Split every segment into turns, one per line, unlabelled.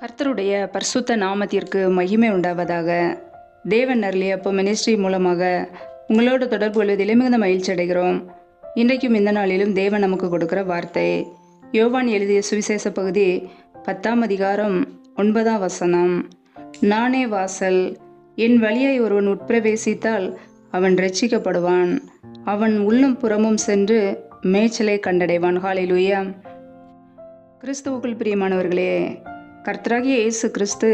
கர்த்தருடைய பரிசுத்த நாமத்திற்கு மகிமை உண்டாவதாக. தேவன் அருளி அப்போ மினிஸ்ட்ரி மூலமாக உங்களோட தொடர்பு கொள்வதிலே மிகுந்த மகிழ்ச்சி அடைகிறோம். இன்றைக்கும் இந்த நாளிலும் தேவன் நமக்கு கொடுக்கிற வார்த்தை யோவான் எழுதிய சுவிசேஷ பகுதி பத்தாம் அதிகாரம் ஒன்பதாம் வசனம். நானே வாசல் என் வழியை ஒருவன் உட்பிரவேசித்தால் அவன் ரட்சிக்கப்படுவான் அவன் உள்ளும் புறமும் சென்று மேய்ச்சலை கண்டடைவான். ஹாலிலுயா கிறிஸ்துவுக்குள் பிரியமானவர்களே கர்த்தராகிய இயேசு கிறிஸ்து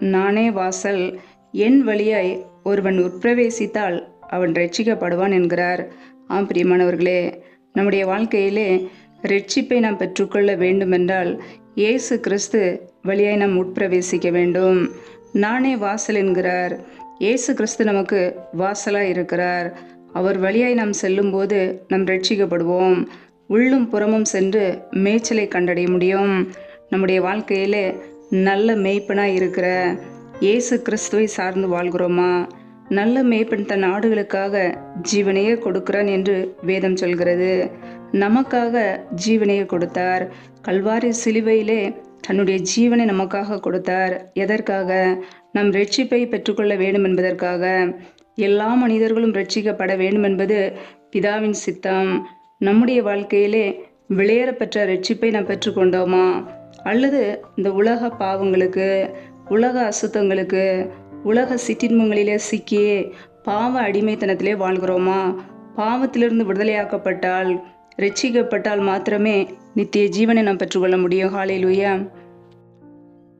நானே வாசல் என் வழியாய் ஒருவன் உட்பிரவேசித்தால் அவன் ரட்சிக்கப்படுவான் என்கிறார். ஆம் பிரியமானவர்களே நம்முடைய வாழ்க்கையிலே ரட்சிப்பை நாம் பெற்றுக்கொள்ள வேண்டுமென்றால் இயேசு கிறிஸ்து வழியாய் நாம் உட்பிரவேசிக்க வேண்டும். நானே வாசல் என்கிறார். இயேசு கிறிஸ்து நமக்கு வாசலாக இருக்கிறார். அவர் வழியாய் நாம் செல்லும்போது நாம் ரட்சிக்கப்படுவோம் உள்ளும் புறமும் சென்று மேய்ச்சலை கண்டடைய முடியும். நம்முடைய வாழ்க்கையிலே நல்ல மேய்ப்பனாக இருக்கிற இயேசு கிறிஸ்துவை சார்ந்து வாழ்கிறோமா? நல்ல மேய்ப்பன் தன் ஆடுகளுக்காக ஜீவனையே கொடுக்கிறான் என்று வேதம் சொல்கிறது. நமக்காக ஜீவனையை கொடுத்தார். கல்வாரி சிலுவையிலே தன்னுடைய ஜீவனை நமக்காக கொடுத்தார். எதற்காக? நம் ரட்சிப்பை பெற்றுக்கொள்ள வேண்டும் என்பதற்காக. எல்லா மனிதர்களும் ரட்சிக்கப்பட வேண்டும் என்பது பிதாவின் சித்தம். நம்முடைய வாழ்க்கையிலே விளையேறப்பெற்ற ரட்சிப்பை நாம் பெற்றுக்கொண்டோமா? அல்லது இந்த உலக பாவங்களுக்கு உலக அசுத்தங்களுக்கு உலக சிற்றின்மங்களிலே சிக்கி பாவ அடிமைத்தனத்திலே வாழ்கிறோமா? பாவத்திலிருந்து விடுதலையாக்கப்பட்டால் ரட்சிக்கப்பட்டால் மாத்திரமே நித்திய ஜீவனை நாம் பெற்றுக்கொள்ள முடியும். ஹாலேலூயா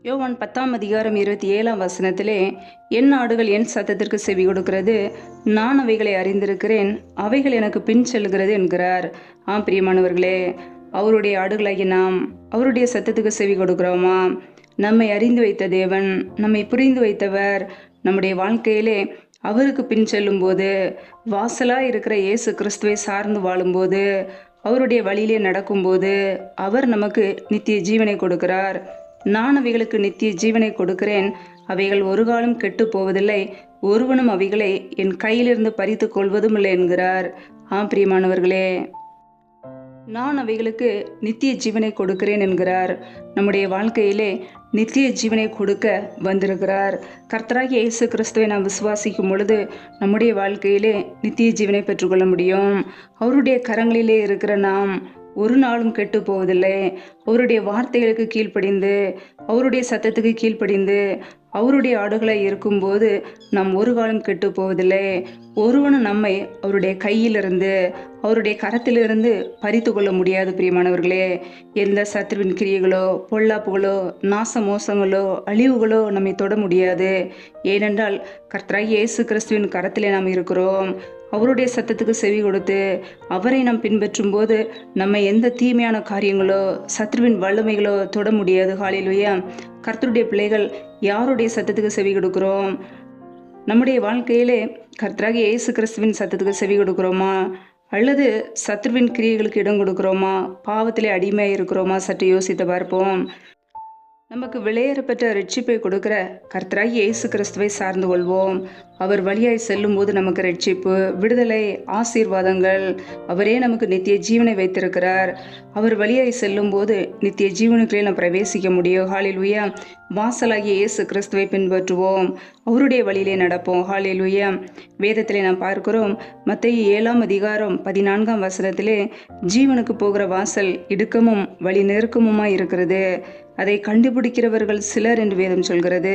யோவான் பத்தாம் அதிகாரம் இருபத்தி ஏழாம் வசனத்திலே என் ஆடுகள் என் சத்தத்திற்கு செவி கொடுக்கிறது. நான் அவைகளை அறிந்திருக்கிறேன். அவைகள் எனக்கு பின் செல்கிறது என்கிறார். ஆம் பிரியமானவர்களே அவருடைய ஆடுகளாகி நாம் அவருடைய சத்தத்துக்கு செவி கொடுக்கிறோமா? நம்மை அறிந்து வைத்த தேவன் நம்மை புரிந்து வைத்தவர் நம்முடைய வாழ்க்கையிலே அவருக்கு பின் செல்லும்போது வாசலாக இருக்கிற இயேசு கிறிஸ்துவை சார்ந்து வாழும்போது அவருடைய வழியிலே நடக்கும்போது அவர் நமக்கு நித்திய ஜீவனை கொடுக்கிறார். நான் அவைகளுக்கு நித்திய ஜீவனை கொடுக்கிறேன். அவைகள் ஒரு காலம் கெட்டு போவதில்லை. ஒருவனும் அவைகளை என் கையிலிருந்து பறித்து கொள்வதும் இல்லை என்கிறார். ஆம் பிரியமானவர்களே நான் அவைகளுக்கு நித்திய ஜீவனை கொடுக்கிறேன் என்கிறார். நம்முடைய வாழ்க்கையிலே நித்திய ஜீவனை கொடுக்க வந்திருக்கிறார். கர்த்தராகி இயேசு கிறிஸ்துவை நாம் விசுவாசிக்கும் பொழுது நம்முடைய வாழ்க்கையிலே நித்திய ஜீவனை பெற்றுக்கொள்ள முடியும். அவருடைய கரங்களிலே இருக்கிற நாம் ஒரு நாளும் கெட்டு போவதில்லை அவருடைய வார்த்தைகளுக்கு கீழ்ப்படிந்து அவருடைய சத்தத்துக்கு கீழ்ப்படிந்து அவருடைய ஆடுகளை இருக்கும்போது நாம் ஒரு காலம் கெட்டு போவதில்லை ஒருவனும் நம்மை அவருடைய கையிலிருந்து அவருடைய கரத்திலிருந்து பறித்து கொள்ள முடியாது பிரியமானவர்களே. எந்த சத்ருவின் கிரியைகளோ பொல்லாப்புகளோ நாச மோசங்களோ அழிவுகளோ நம்மை தொட முடியாது. ஏனென்றால் கர்த்தராய் இயேசு கிறிஸ்துவின் கரத்திலே நாம் இருக்கிறோம். அவருடைய சத்தத்துக்கு செவி கொடுத்து அவரை நாம் பின்பற்றும் போது நம்ம எந்த தீமையான காரியங்களோ சத்ருவின் வல்லமைகளோ தொட முடியாது. காலையிலேயே கர்த்தருடைய பிள்ளைகள் யாருடைய சத்தத்துக்கு செவி கொடுக்கிறோம்? நம்முடைய வாழ்க்கையிலே கர்த்தராக இயேசு கிறிஸ்துவின் சத்தத்துக்கு செவி கொடுக்குறோமா? அல்லது சத்ருவின் கிரியைகளுக்கு இடம் கொடுக்குறோமா? பாவத்திலே அடிமையாக இருக்கிறோமா? சற்று யோசித்து பார்ப்போம். நமக்கு விளையேறப்பெற்ற ரட்சிப்பை கொடுக்கிற கர்த்தராகி இயேசு கிறிஸ்துவை சார்ந்து கொள்வோம். அவர் வழியாய் செல்லும்போது நமக்கு ரட்சிப்பு விடுதலை ஆசீர்வாதங்கள். அவரே நமக்கு நித்திய ஜீவனை வைத்திருக்கிறார். அவர் வழியாய் செல்லும்போது நித்திய ஜீவனுக்குள்ளே நாம் பிரவேசிக்க முடியும். ஹாலில் உயா வாசலாகிய இயேசு கிறிஸ்துவை பின்பற்றுவோம். அவருடைய வழியிலே நடப்போம். ஹாலில் உயா வேதத்திலே நாம் பார்க்கிறோம். மத்திய ஏழாம் அதிகாரம் பதினான்காம் வசனத்திலே ஜீவனுக்கு போகிற வாசல் இடுக்கமும் வழி நெருக்கமுமாய் இருக்கிறது. அதை கண்டுபிடிக்கிறவர்கள் சிலர் என்று வேதம் சொல்கிறது.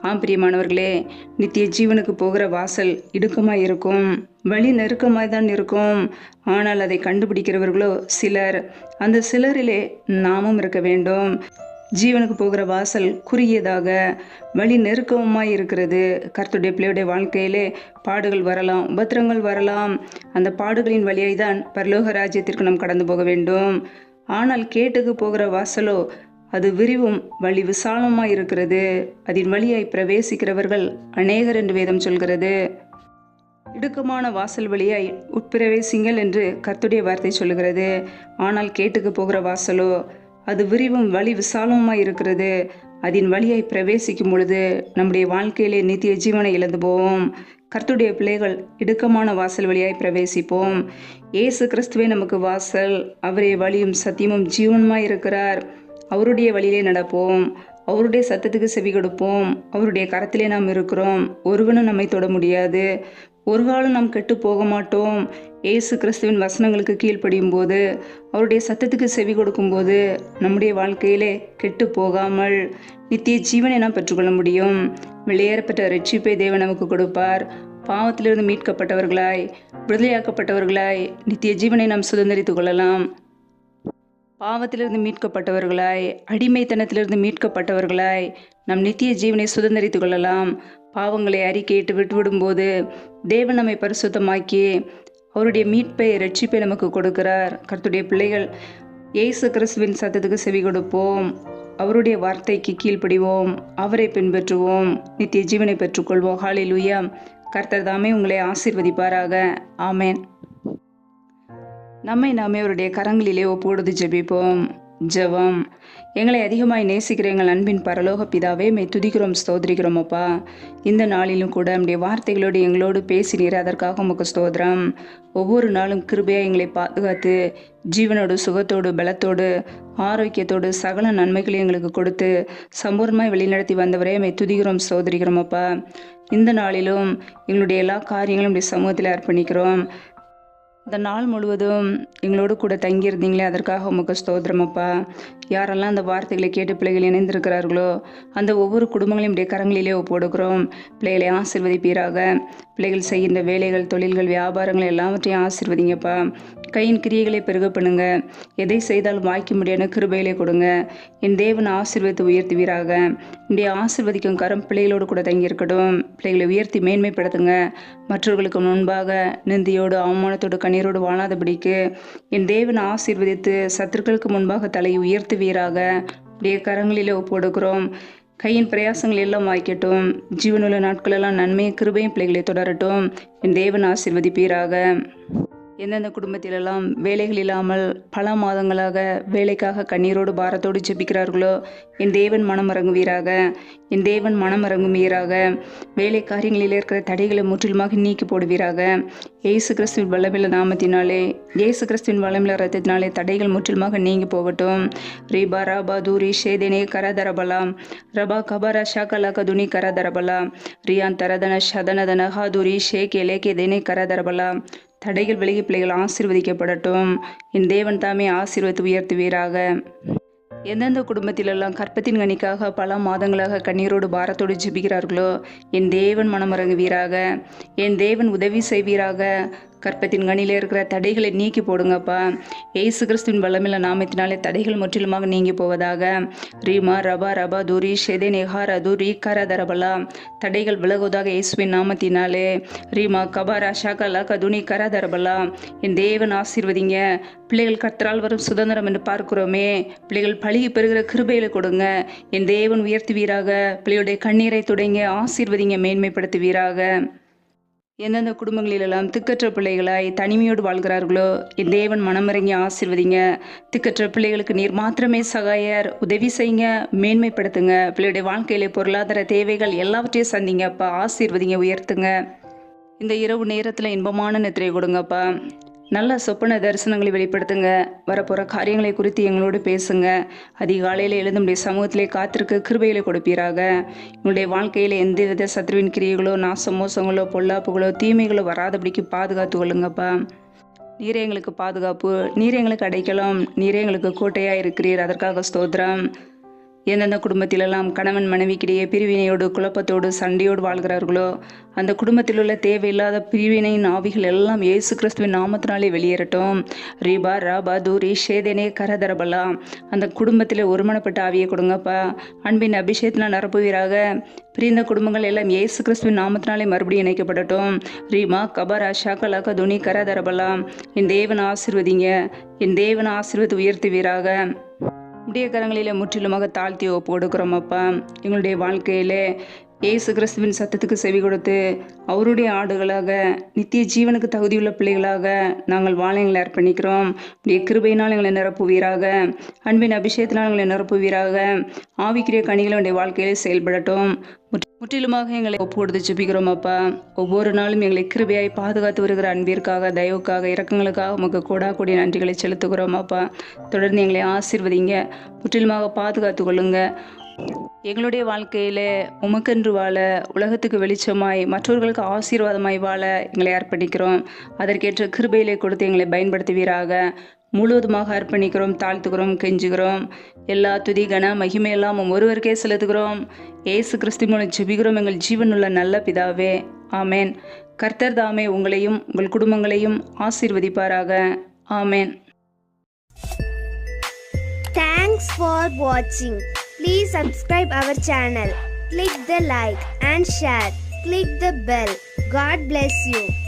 ஆம் பிரியமானவர்களே நித்திய ஜீவனுக்கு போகிற வாசல் இடுக்கமாக இருக்கும். வழி நெருக்கமாக தான் இருக்கும். ஆனால் அதை கண்டுபிடிக்கிறவர்களோ சிலர். அந்த சிலரிலே நாமும் இருக்க வேண்டும். ஜீவனுக்கு போகிற வாசல் குறுகியதாக. வழி நெருக்கமாக இருக்கிறது. கர்த்துடைய பிள்ளையுடைய வாழ்க்கையிலே பாடுகள் வரலாம் உபத்திரங்கள் வரலாம். அந்த பாடுகளின் வழியை தான் பரலோக ராஜ்யத்திற்கு நாம் கடந்து போக வேண்டும். ஆனால் கேட்டுக்கு போகிற வாசலோ அது விரிவும் வழி விசாலமாய் இருக்கிறது. அதன் வழியாய் பிரவேசிக்கிறவர்கள் அநேகர் என்று வேதம் சொல்கிறது. இடுக்கமான வாசல் வழியாய் உட்பிரவேசிங்கள் என்று கர்த்துடைய வார்த்தை சொல்லுகிறது. ஆனால் கேட்டுக்கு போகிற வாசலோ அது விரிவும் வழி விசாலமாய் இருக்கிறது. அதன் வழியாய் பிரவேசிக்கும் பொழுது நம்முடைய வாழ்க்கையிலே நித்திய ஜீவனை இழந்து போவோம். கர்த்துடைய பிள்ளைகள் இடுக்கமான வாசல் வழியாய் பிரவேசிப்போம். ஏசு கிறிஸ்துவே நமக்கு வாசல். அவரே வழியும் சத்தியமும் ஜீவனுமாய் இருக்கிறார். அவருடைய வழியிலே நடப்போம். அவருடைய சத்தத்துக்கு செவி கொடுப்போம். அவருடைய கரத்திலே நாம் இருக்கிறோம். ஒருவனும் நம்மை தொட முடியாது. ஒரு காலம் நாம் கெட்டு போக மாட்டோம். ஏசு கிறிஸ்துவின் வசனங்களுக்கு கீழ்ப்படியும் போது அவருடைய சத்தத்துக்கு செவி கொடுக்கும்போது நம்முடைய வாழ்க்கையிலே கெட்டு போகாமல் நித்திய ஜீவனை நாம் பெற்றுக்கொள்ள முடியும். வெளியேறப்பட்ட ரட்சிப்பை தேவன் நமக்கு கொடுப்பார். பாவத்திலிருந்து மீட்கப்பட்டவர்களாய் விடுதலையாக்கப்பட்டவர்களாய் நித்திய ஜீவனை நாம் சுதந்திரித்துக் கொள்ளலாம். பாவத்திலிருந்து மீட்கப்பட்டவர்களாய் அடிமைத்தனத்திலிருந்து மீட்கப்பட்டவர்களாய் நம் நித்திய ஜீவனை சுதந்திரித்துக் கொள்ளலாம். பாவங்களை அறிக்கையிட்டு விட்டுவிடும்போது தேவன் நம்மை பரிசுத்தமாக்கி அவருடைய மீட்பை ரட்சிப்பை நமக்கு கொடுக்கிறார். கர்த்துடைய பிள்ளைகள் இயேசு கிறிஸ்துவின் சத்தத்துக்கு செவி கொடுப்போம். அவருடைய வார்த்தைக்கு கீழ்ப்படிவோம். அவரை பின்பற்றுவோம். நித்திய ஜீவனை பெற்றுக்கொள்வோம். ஹாலிலுயா கர்த்தர் தாமே உங்களை ஆசீர்வதிப்பாராக. ஆமேன் நம்மை நாமே அவருடைய கரங்களிலே ஒப்போடுது ஜெபிப்போம். ஜெபம். எங்களை அதிகமாய் நேசிக்கிற எங்கள் அன்பின் பரலோக பிதாவே மே துதிக்கிறோம் ஸ்தோதரிக்கிறோம் அப்பா. இந்த நாளிலும் கூட நம்முடைய வார்த்தைகளோடு எங்களோடு பேசினீர் அதற்காக உமக்கு ஸ்தோத்திரம். ஒவ்வொரு நாளும் கிருபையாக எங்களை பாதுகாத்து ஜீவனோடு சுகத்தோடு பலத்தோடு ஆரோக்கியத்தோடு சகல நன்மைகளையும் எங்களுக்கு கொடுத்து சம்பூர்ணமாய் வழிநடத்தி வந்தவரே மே துதிக்கிறோம் சோதரிக்கிறோம் அப்பா. இந்த நாளிலும் எங்களுடைய எல்லா காரியங்களும் உடைய சமூகத்தில் அர்ப்பணிக்கிறோம். இந்த நாள் முழுவதும் எங்களோடு கூட தங்கியிருந்தீங்களே அதற்காக உமக்கு ஸ்தோத்திரமப்பா யாரெல்லாம் அந்த வார்த்தைகளை கேட்டு பிள்ளைகள் இணைந்திருக்கிறார்களோ அந்த ஒவ்வொரு குடும்பங்களையும் உடைய கரங்களிலே ஒப்புடுக்கிறோம் பிள்ளைகளை ஆசிர்வதிப்பீராக. பிள்ளைகள் செய்கின்ற வேலைகள் தொழில்கள் வியாபாரங்கள் எல்லாவற்றையும் ஆசிர்வதிங்கப்பா. கையின் கிரியைகளை பெருக பண்ணுங்க. எதை செய்தாலும் வாய்க்க முடியாத கிருபையிலே கொடுங்க. என் தேவன் ஆசீர்வதித்து உயர்த்துவீராக. என்னுடைய ஆசிர்வதிக்கும் கரம் பிள்ளைகளோடு கூட தங்கியிருக்கட்டும். பிள்ளைகளை உயர்த்தி மேன்மைப்படுத்துங்க. மற்றவர்களுக்கு முன்பாக நிந்தியோடு அவமானத்தோடு கண்ணீரோடு வாழாதபடிக்கு என் தேவன் ஆசீர்வதித்து சத்துருக்களுக்கு முன்பாக தலையை உயர்த்துவீராக. உடைய கரங்களிலே ஒப்புடுக்கிறோம் கையின் பிரயாசங்கள் எல்லாம் வாய்க்கட்டும் ஜீவனுள்ள நாட்களெல்லாம் நன்மையை கிருபையும் பிள்ளைகளை தொடரட்டும். என் தேவன் ஆசிர்வதிப்பீராக. எந்தெந்த குடும்பத்திலெல்லாம் வேலைகள் இல்லாமல் பல மாதங்களாக வேலைக்காக கண்ணீரோடு பாரத்தோடு ஜெபிக்கிறார்களோ என் தேவன் மனம் இறங்குவீராக. என் தேவன் மனம் இறங்குவீராக. வேலை காரியங்களில் இருக்கிற தடைகளை முற்றிலுமாக நீக்கி போடுவீராக. இயேசு கிறிஸ்துவின் வல்லமில்ல நாமத்தினாலே இயேசு கிறிஸ்துவின் வல்லமில்ல ரத்தத்தினாலே தடைகள் முற்றிலுமாக நீங்கி போகட்டும். ரீபா ராபா தூரி ஷேதனே கரதரபலாம். ரபா கபரா ஷாக்கலாக கதுனி கரதரபலா ரியான் தரதன ஷதனதன ஹாதுரி ஷேக் எலேகே தேனே கரதரபலா தடைகள் விலகி பிள்ளைகள் ஆசீர்வதிக்கப்படட்டும். என் தேவன் தாமே ஆசீர்வத்து உயர்த்துவீராக. எந்தெந்த குடும்பத்திலெல்லாம் கற்பத்தின் கனிக்காக பல மாதங்களாக கண்ணீரோடு பாரத்தோடு ஜெபிக்கிறார்களோ என் தேவன் மனமிறங்குவீராக. என் தேவன் உதவி செய்வீராக. கற்பத்தின் கனியில் இருக்கிற தடைகளை நீக்கி போடுங்கப்பா. ஏசு கிறிஸ்துவின் வல்லமில்ல நாமத்தினாலே தடைகள் முற்றிலுமாக நீங்கி போவதாக. ரீமா ரபா ரபா துரி ஷெதே நெஹார் அது ரீகார தரபலா. தடைகள் விலகுவதாக இயேசுவின் நாமத்தினாலே. ரீமா கபாரா ஷாகலா கதுனி கரதரபலா என் தேவன் ஆசீர்வதிங்க. பிள்ளைகள் கர்த்தரால் வரும் சுதந்திரம் என்று பார்க்கிறோமே. பிள்ளைகள் பழகி பெறுகிற கிருபையில கொடுங்க. என் தேவன் உயர்த்துவீராக. பிள்ளையுடைய கண்ணீரை தொடங்க ஆசீர்வதிங்க மேன்மைப்படுத்துவீராக. எந்தெந்த குடும்பங்களிலெல்லாம் திக்கற்ற பிள்ளைகளாய் தனிமையோடு வாழ்கிறார்களோ என் தேவன் மனமிறங்கி ஆசிர்வதிங்க. திக்கற்ற பிள்ளைகளுக்கு நீர் மாத்திரமே சகாயர். உதவி செய்யுங்க மேன்மைப்படுத்துங்க. பிள்ளையுடைய வாழ்க்கையில பொருளாதார தேவைகள் எல்லாவற்றையும் சந்திங்க அப்பா ஆசீர்வதிங்க உயர்த்துங்க. இந்த இரவு நேரத்தில் இன்பமான நித்திரை கொடுங்கப்பா. நல்ல சொப்பன தரிசனங்களை வெளிப்படுத்துங்க. வரப்போகிற காரியங்களை குறித்து எங்களோடு பேசுங்க. அதிகாலையில் எழுந்து சமூகத்திலே காத்திருக்க கிருபைகளை கொடுப்பீராக. என்னுடைய வாழ்க்கையில் எந்தவித சத்ருவின் கிரியைகளோ நாசமோசங்களோ பொல்லாப்புகளோ தீமைகளோ வராதபடிக்கு பாதுகாத்து கொள்ளுங்கப்பா. நீரே எங்களுக்கு பாதுகாப்பு. நீரே எங்களுக்கு அடைக்கலம். நீரே எங்களுக்கு கோட்டையாக இருக்கிறீர். அதற்காக ஸ்தோத்திரம். எந்தெந்த குடும்பத்திலெல்லாம் கணவன் மனைவிக்கிடையே பிரிவினையோடு குழப்பத்தோடு சண்டையோடு வாழ்கிறார்களோ அந்த குடும்பத்தில் உள்ள தேவையில்லாத பிரிவினையின் ஆவிகள் எல்லாம் இயேசு கிறிஸ்துவின் நாமத்தினாலே வெளியேறட்டும். ரீபா ராபா தூரி ஷேதேனே கரதரபலா. அந்த குடும்பத்தில் ஒருமனப்பட்ட ஆவியை கொடுங்கப்பா. அன்பின் அபிஷேகத்தினால் நிரப்புவீராக. பிரிந்த குடும்பங்கள் எல்லாம் இயேசு கிறிஸ்துவின் நாமத்தினாலே மறுபடியும் இணைக்கப்படட்டும். ரீமா கபரா ஷாக்கலாக்க துணி கரதரபலா. என் தேவன் ஆசிர்வதிங்க. என் தேவன் ஆசீர்வதி உயர்த்துவீராக. முடிய கரங்களில் முற்றிலுமாக தாழ்த்தி ஒப்பு கொடுக்குறோம் அப்பா. எங்களுடைய வாழ்க்கையிலே இயேசு கிறிஸ்துவின் சத்தத்துக்கு செவி கொடுத்து அவருடைய ஆடுகளாக நித்திய ஜீவனுக்கு தகுதியுள்ள பிள்ளைகளாக நாங்கள் வாழ எங்களை அர்ப்பணிக்கிறோம். உடைய கிருபையினால் எங்களை நிரப்புவீராக. அன்பின் அபிஷேகத்தினால் எங்களை நிரப்புவீராக. ஆவிக்குரிய கனிகள் உடைய வாழ்க்கையிலே செயல்படட்டும். முற்றி- முற்றிலுமாக எங்களை ஒப்பு கொடுத்து ஜெபிக்கிறோம் அப்பா. ஒவ்வொரு நாளும் எங்களை கிருபையாய் பாதுகாத்து வருகிற அன்பிற்காக தயவுக்காக இரக்கங்களுக்காக உமக்கு கூடா கூடிய நன்றிகளை செலுத்துகிறோம் அப்பா. தொடர்ந்து எங்களை ஆசீர்வதிங்க. முற்றிலுமாக பாதுகாத்து கொள்ளுங்க. எங்களுடைய வாழ்க்கையில் உமக்கென்று வாழ உலகத்துக்கு வெளிச்சமாய் மற்றவர்களுக்கு ஆசீர்வாதமாய் வாழ எங்களை அர்ப்பணிக்கிறோம். அதற்கேற்ற கிருபையிலே கொடுத்து எங்களை பயன்படுத்துவீராக. முழுவதுமாக அர்ப்பணிக்கிறோம் தாழ்த்துக்கிறோம் கெஞ்சுகிறோம். எல்லா துதி கன மகிமையெல்லாம் ஒருவருக்கே செலுத்துகிறோம். ஏசு கிறிஸ்து மூலம் ஜெபிக்கிறோம். எங்கள் ஜீவனுள்ள நல்ல பிதாவே. ஆமேன். கர்த்தர் தாமே உங்களையும் உங்கள் குடும்பங்களையும் ஆசீர்வதிப்பாராக. ஆமேன்.
தேங்க்ஸ் ஃபார் வாட்சிங் Please subscribe our channel. Click the like and share. Click the bell. God bless you.